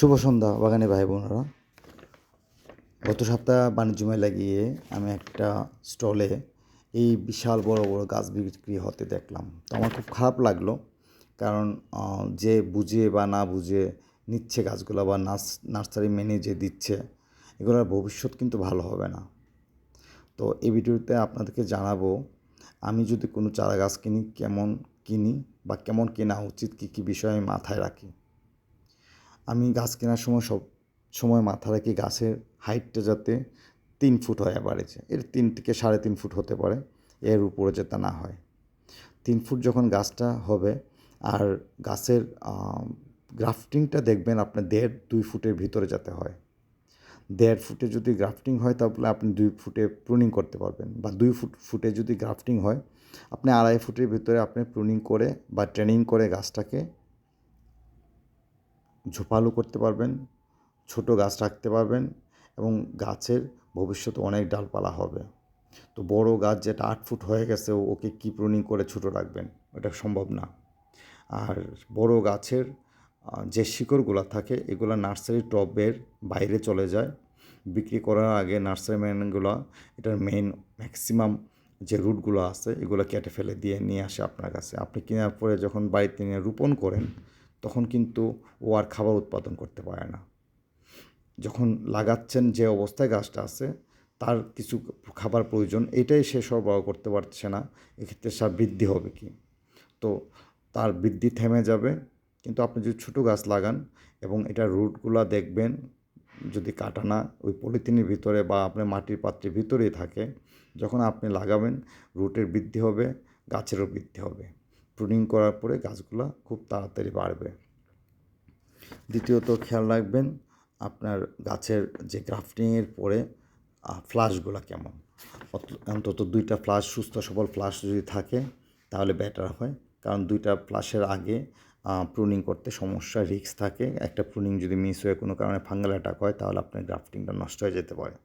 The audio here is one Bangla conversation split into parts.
শুভ সন্ধ্যা, বাগানে ভাই বোনেরা। গত সপ্তাহ বাণিজ্য মেলা গিয়ে আমি একটা স্টলে এই বিশাল বড় বড় গাছ বিক্রি হতে দেখলাম। তো আমার খুব খারাপ লাগল, কারণ যে বুঝে বা না বুঝে নিচ্ছে গাছগুলো বা নার্স, নার্সারি মেনে যে দিচ্ছে, এগুলোর ভবিষ্যৎ কিন্তু ভালো হবে না। তো এই ভিডিওতে আপনাদেরকে জানাব, আমি যদি কোনো চারা গাছ কিনি, কেমন কিনি বা কেমন কেনা উচিত, কী কী বিষয় আমি মাথায় রাখি। আমি গাছ কেনার সময় সব সময় মাথা রাখি গাছের হাইটটা যাতে তিন ফুট হয় অ্যাভারেজে এর তিন থেকে সাড়ে তিন ফুট হতে পারে, এর উপরে যাতে না হয়। তিন ফুট যখন গাছটা হবে আর গাছের গ্রাফটিংটা দেখবেন আপনার দেড় দুই ফুটের ভিতরে যাতে হয়। দেড় ফুটে যদি গ্রাফটিং হয় তাহলে আপনি দুই ফুটে প্রুনিং করতে পারবেন বা দুই ফুট, ফুটে যদি গ্রাফটিং হয়, আপনি আড়াই ফুটের ভিতরে আপনি প্রুনিং করে বা ট্রেনিং করে গাছটাকে ঝোপালো করতে পারবেন, ছোট গাছ রাখতে পারবেন এবং গাছের ভবিষ্যতে অনেক ডালপালা হবে। তো বড় গাছ যেটা আট ফুট হয়ে গেছে, ওকে কি প্রুনিং করে ছোট রাখবেন, এটা সম্ভব না। আর বড় গাছের যে শিকড়গুলো থাকে, এগুলো নার্সারি টবের বাইরে চলে যায়। বিক্রি করার আগে নার্সারি ম্যানগুলো এটার মেইন ম্যাক্সিমাম যে রুটগুলো আছে, এগুলো কেটে ফেলে দিয়ে নিয়ে আসে আপনার কাছে। আপনি কেনার পরে যখন বাড়িতে নিয়ে রোপণ করেন তখন কিন্তু ও আর খাবার উৎপাদন করতে পারে না। যখন লাগাচ্ছেন যে অবস্থায় গাছটা আছে, তার কিছু খাবার প্রয়োজন, এটাই সে সরবরাহ করতে পারছে না, এক্ষেত্রে সার বৃদ্ধি হবে কি? তো তার বৃদ্ধি থেমে যাবে, কিন্তু আপনি যদি ছোটো গাছ লাগান এবং এটার রুটগুলা দেখবেন, যদি কাটা না, ওই পলিথিনের ভিতরে বা আপনার মাটির পাত্রের ভিতরেই থাকে, যখন আপনি লাগাবেন, রুটের বৃদ্ধি হবে, গাছেরও বৃদ্ধি হবে। প্রুনিং করার পরে গাছগুলো খুব তাড়াতাড়ি বাড়বে। দ্বিতীয়ত খেয়াল রাখবেন আপনার গাছের যে গ্রাফটিংয়ের পরে ফ্লাশগুলো কেমন। অন্তত দুইটা ফ্লাশ সুস্থ সবল ফ্লাশ যদি থাকে, তাহলে বেটার হয়। কারণ দুইটা ফ্লাশের আগে প্রুনিং করতে সমস্যা রিস্ক থাকে। একটা প্রুনিং যদি মিস হয়ে কোনো কারণে ফাঙ্গাল অ্যাটাক হয়, তাহলে আপনার গ্রাফটিংটা নষ্ট হয়ে যেতে পারে।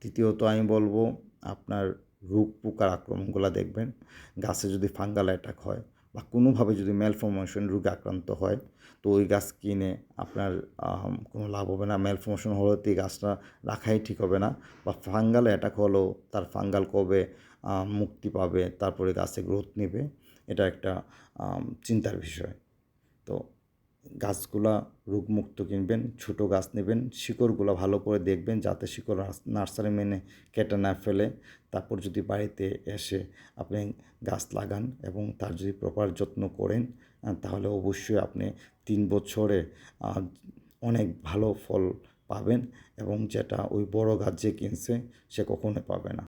তৃতীয়ত আমি বলব, আপনার রোগ পোকার আক্রমণগুলো দেখবেন। গাছে যদি ফাঙ্গাল অ্যাটাক হয় বা কোনোভাবে যদি ম্যালফরমেশন রোগে আক্রান্ত হয়, তো ওই গাছ কিনে আপনার কোনো লাভ হবে না। ম্যালফরমেশন হলে তো এই গাছটা রাখাই ঠিক হবে না। বা ফাঙ্গাল অ্যাটাক হলেও তার ফাঙ্গাল কবে মুক্তি পাবে, তারপরে গাছে গ্রোথ নেবে, এটা একটা চিন্তার বিষয়। তো গাছগুলা রোগমুক্ত কিনবেন, ছোট গাছ নেবেন, শিকড়গুলো ভালো করে দেখবেন যাতে শিকড় নার্সারি মেনে কেটে না ফেলে। তারপর যদি বাড়িতে এসে আপনি গাছ লাগান এবং তার যদি প্রপার যত্ন করেন তাহলে অবশ্যই আপনি তিন বছরে অনেক ভালো ফল পাবেন এবং যেটা ওই বড় গাছ যে কিনছে, সে কখনোই পাবে না।